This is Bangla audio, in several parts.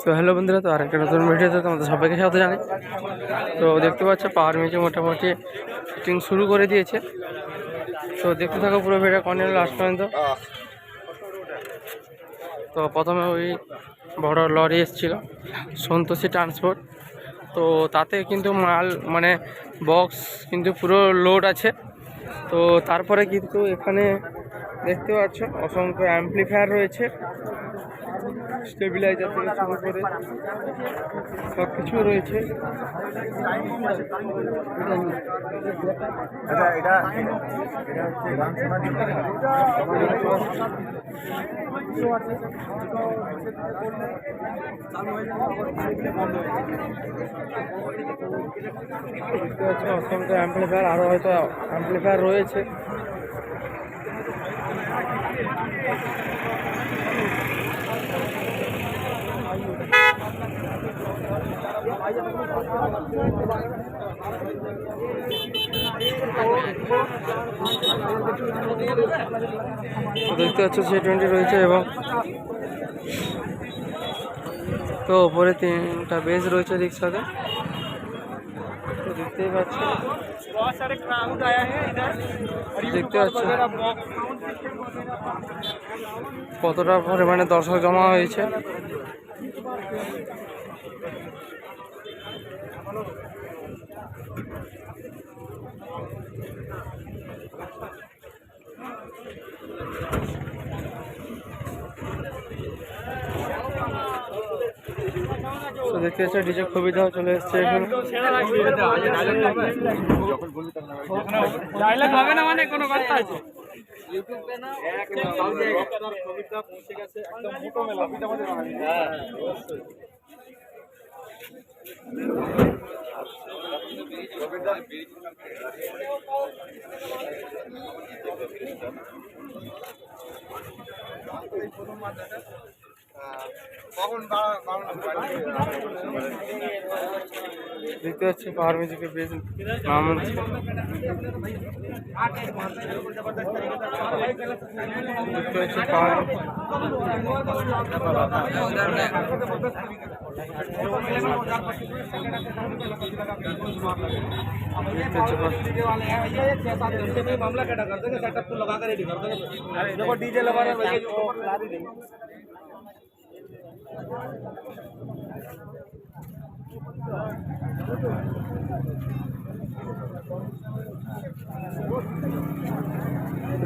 তো হ্যালো বন্ধুরা, তো আরেকটা নতুন ভিডিওতে তোমাদের সবাইকে স্বাগত জানাই। তো দেখতে পাচ্ছ, পাওয়ার মিউজিক মোটামুটি ফিটিং শুরু করে দিয়েছে। তো দেখতে থাকো পুরো ভিডিও কন্টিনিউ লাস্ট পর্যন্ত। তো প্রথমে ওই বড় লরি এসেছিল, সন্তোষী ট্রান্সপোর্ট তো তাতে কিন্তু মাল মানে বক্স কিন্তু পুরো লোড আছে। তো তারপরে কিন্তু এখানে দেখতে পাচ্ছ, অসংখ্য অ্যাম্পলিফায়ার রয়েছে। স্টেবিলাইজার থেকে শুরু করে সব কিছু রয়েছে। অসংখ্য অ্যাম্পলিফায়ার আরও হয়তো অ্যাম্পলিফায়ার রয়েছে। দেখতে পাচ্ছ সি টোয়েন্টি রয়েছে এবং তো ওপরে তিনটা বেজ রয়েছে রিক্সাতে। তো দেখতেই পাচ্ছ। দেখতে পাচ্ছ। কতটা পরিমাণে দর্শক জমা হয়েছে। তো দেখতে পাচ্ছ ডিজে খুবই দেওয়া চলে এসছে এখানে। ডায়লগ হবে না মানে? কোনো কথা আছে? দেখতে পাচ্ছি পাহাড় মিউজিকের বেশ নাম হচ্ছে দেখতে পাচ্ছি পাহাড় দেখতে পাচ্ছি পাহাড়। मामला कटा कर देंगे सेटअप को लगा कर रेडी कर देंगे देखो डीजे लगा रहे भैया जो ला रही नहीं তো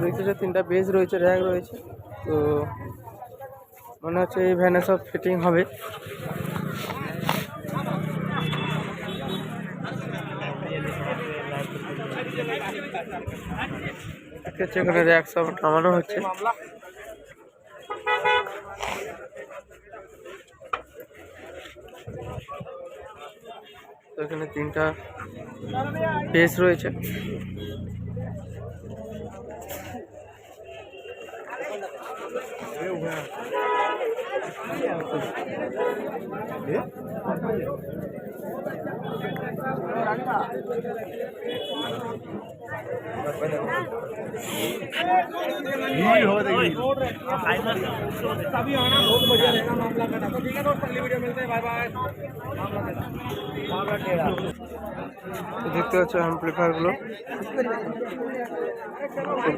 দেখতে তিনটা বেজ রয়েছে র্যাক রয়েছে। তো মনে হচ্ছে এই ভ্যানে সব ফিটিং হবে। এখানে র্যাক সব নামানো হচ্ছে। এখানে তিনটা বেস রয়েছে हो देखिए तभी आना बहुत बढ़िया रहेगा मामला कटा तो ठीक है दोस्त अगली वीडियो मिलते हैं बाय बाय मामला टेढ़ा তো দেখতে পাচ্ছ অ্যাম্পলিফায়ারগুলো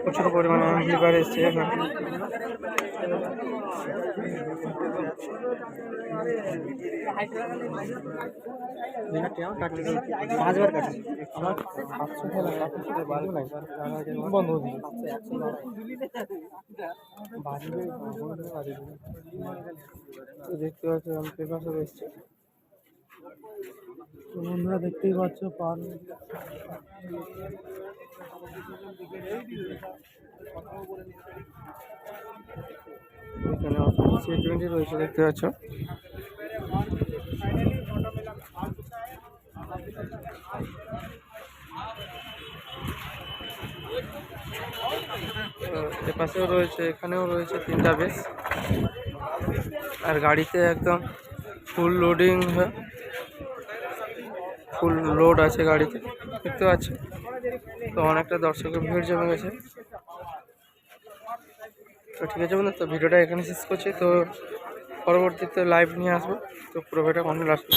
প্রচুর পরিমাণে অ্যাম্পলিফায়ার এসছে। এখানে পাঁচবার কাটে আমার বন্ধ হয়ে তো দেখতে পাচ্ছ সব এসছে। তো বন্ধুরা দেখতেই পাচ্ছ, পান। এখানে রয়েছে, দেখতে পাচ্ছ। এপাশেও রয়েছে, এখানেও রয়েছে তিনটা বেশ আর গাড়িতে একদম ফুল লোডিং হয়ে। ফুল লোড আছে গাড়িতে, দেখতে পাচ্ছি তো অনেকটা দর্শকের ভিড় জমে গেছে। তো ঠিক আছে বন্ধু তো ভিডিওটা এখানে শেষ করছি। তো পরবর্তীতে লাইভ নিয়ে আসব। তো পুরো ভিডিওটা কন্টিনিউ আসব